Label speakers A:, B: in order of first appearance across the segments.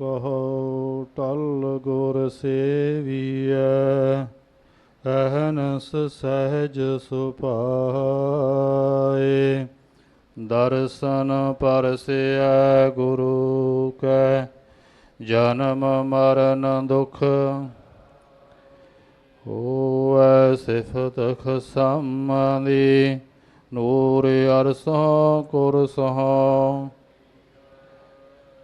A: ਕਹੋ ਟਲ ਗੁਰ ਸੇਵੀਐ, ਅਹਨਸ ਸਹਿਜ ਸੁਭਾਏ। ਦਰਸ਼ਨ ਪਰਸਿਐ ਗੁਰੂ ਕੈ, ਜਨਮ ਮਰਨ ਦੁਖ ਹੋਵੈ ਸਿਫਤ ਖਸਮਦੀ ਨੂਰ ਅਰਸੋਂ ਕੁਰਸੋਂ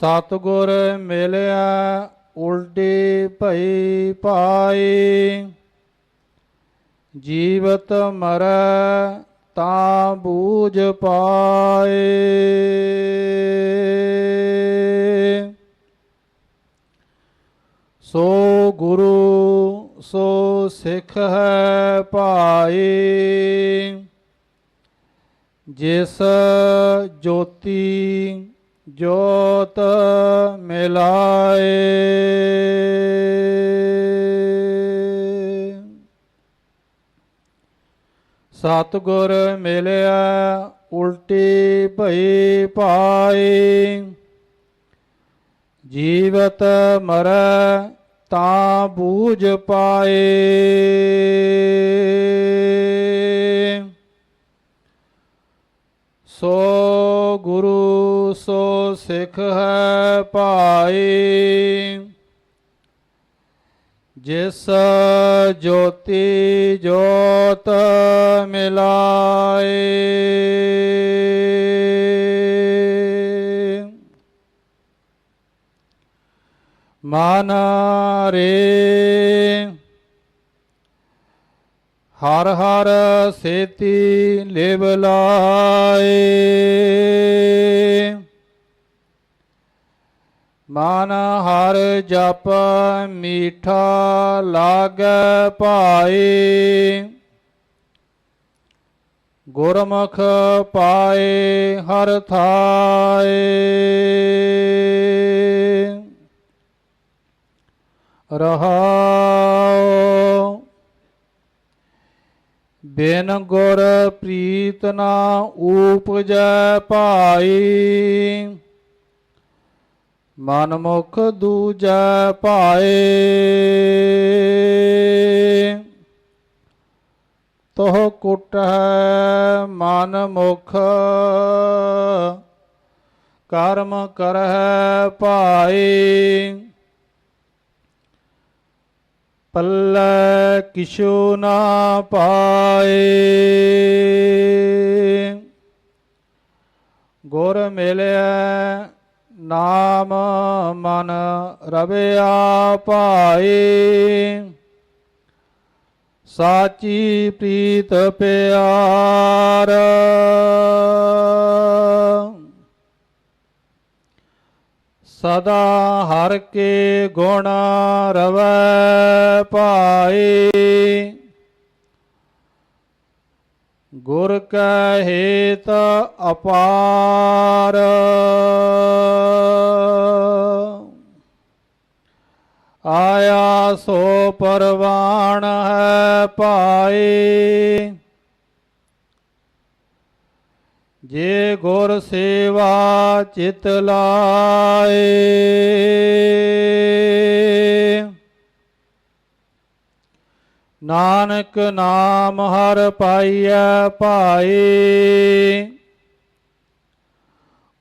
A: ਸਤਗੁਰ ਮਿਲਿਆ ਉਲਟੀ ਭਈ ਪਾਈ ਜੀਵਤ ਮਰ ਤਾਂ ਬੂਝ ਪਾਏ। ਸੋ ਗੁਰੂ, ਸੋ ਸਿੱਖ ਹੈ ਭਾਈ। ਜਿਸ ਜੋਤੀ ਜੋਤ ਮਿਲਾਏ। ਸਤਗੁਰ ਮਿਲਿਆ ਉਲਟੀ ਭਈ ਪਾਈ ਜੀਵਤ ਮਰ ਤਾਂ ਬੂਝ ਪਾਏ। ਸੋ ਗੁਰੂ ਸਿੱਖ ਹੈ ਭਾਈ। ਜਿਸ ਜੋਤੀ ਜੋਤ ਮਿਲਾਏ। ਮਨ ਰੇ ਹਰ ਹਰ ਸੇਤੀ ਲਿਵ ਲਾਏ। ਮਨ ਹਰ ਜਪ ਮੀਠਾ ਲਾਗੈ ਭਾਈ। ਗੁਰਮੁਖ ਪਾਏ ਹਰ ਥਾਏ। ਰਹਾਉ ਬਿਨ ਗੁਰ ਪ੍ਰੀਤ ਨਾ ਊਪਜੈ ਭਾਈ। ਮਨ ਮੁਖ ਦੂਜੈ ਭਾਏ। ਤੋਹ ਕੁਟ ਹੈ ਮਨ ਮੁਖ, ਕਰਮ ਕਰਹਿ ਭਾਈ ਪੱਲੇ ਕਿਛੂ ਨਾ ਪਾਏ। ਗੁਰ ਮਿਲਿਆ ਨਾਮ ਮਨ ਰਵਿਆ ਭਾਈ ਸਾਚੀ ਪ੍ਰੀਤ ਪਿਆਰ। ਸਦਾ ਹਰ ਕੇ ਗੁਣ ਰਵੈ ਭਾਈ। ਗੁਰ ਕੈ ਹੇਤ ਅਪਾਰ ਆਇਆ ਸੋ ਪਰਵਾਣ ਹੈ ਭਾਈ। ਜੇ ਗੁਰ ਸੇਵਾ ਚਿਤ ਲਾਏ। ਨਾਨਕ ਨਾਮ ਹਰ ਪਾਈਐ ਭਾਈ।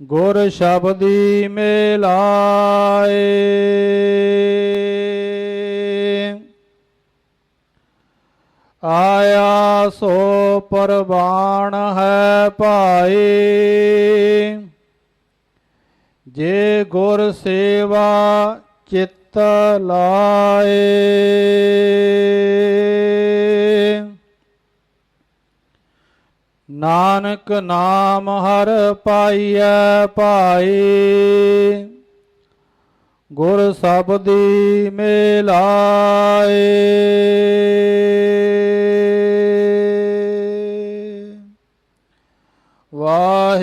A: ਗੁਰ ਸ਼ਬਦੀ ਮਿਲਾਏ। ਆਇਆ ਸੋ ਪਰਵਾਣ ਹੈ ਭਾਈ। ਜੇ ਗੁਰ ਸੇਵਾ ਚਿੱਤ ਲਾਏ। ਨਾਨਕ ਨਾਮ ਹਰ ਪਾਈਐ ਭਾਈ। ਗੁਰ ਸਬਦੀ ਮਿਲਾਏ।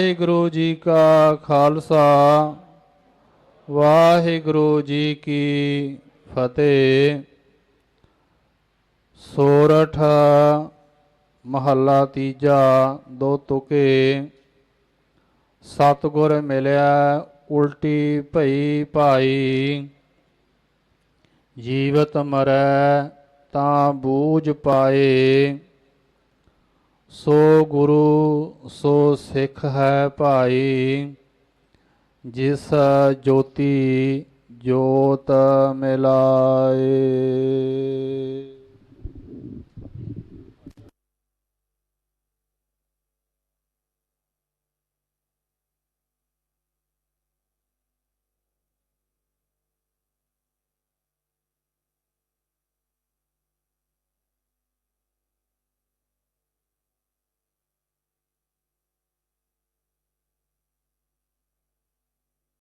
A: ਵਾਹਿਗੁਰੂ ਜੀ ਕਾ ਖਾਲਸਾ, ਵਾਹਿਗੁਰੂ ਜੀ ਕੀ ਫਤਿਹ। ਸੋਰਠ ਮਹੱਲਾ ਤੀਜਾ, ਦੋ ਤੁਕੇ। ਸਤਗੁਰ ਮਿਲਿਆ ਉਲਟੀ ਭਈ ਭਾਈ। ਜੀਵਤ ਮਰੈ ਤਾਂ ਬੂਝ ਪਾਏ। ਸੋ ਗੁਰੂ ਸੋ ਸਿੱਖ ਹੈ ਭਾਈ ਜਿਸ ਜੋਤੀ ਜੋਤ ਮਿਲਾਏ।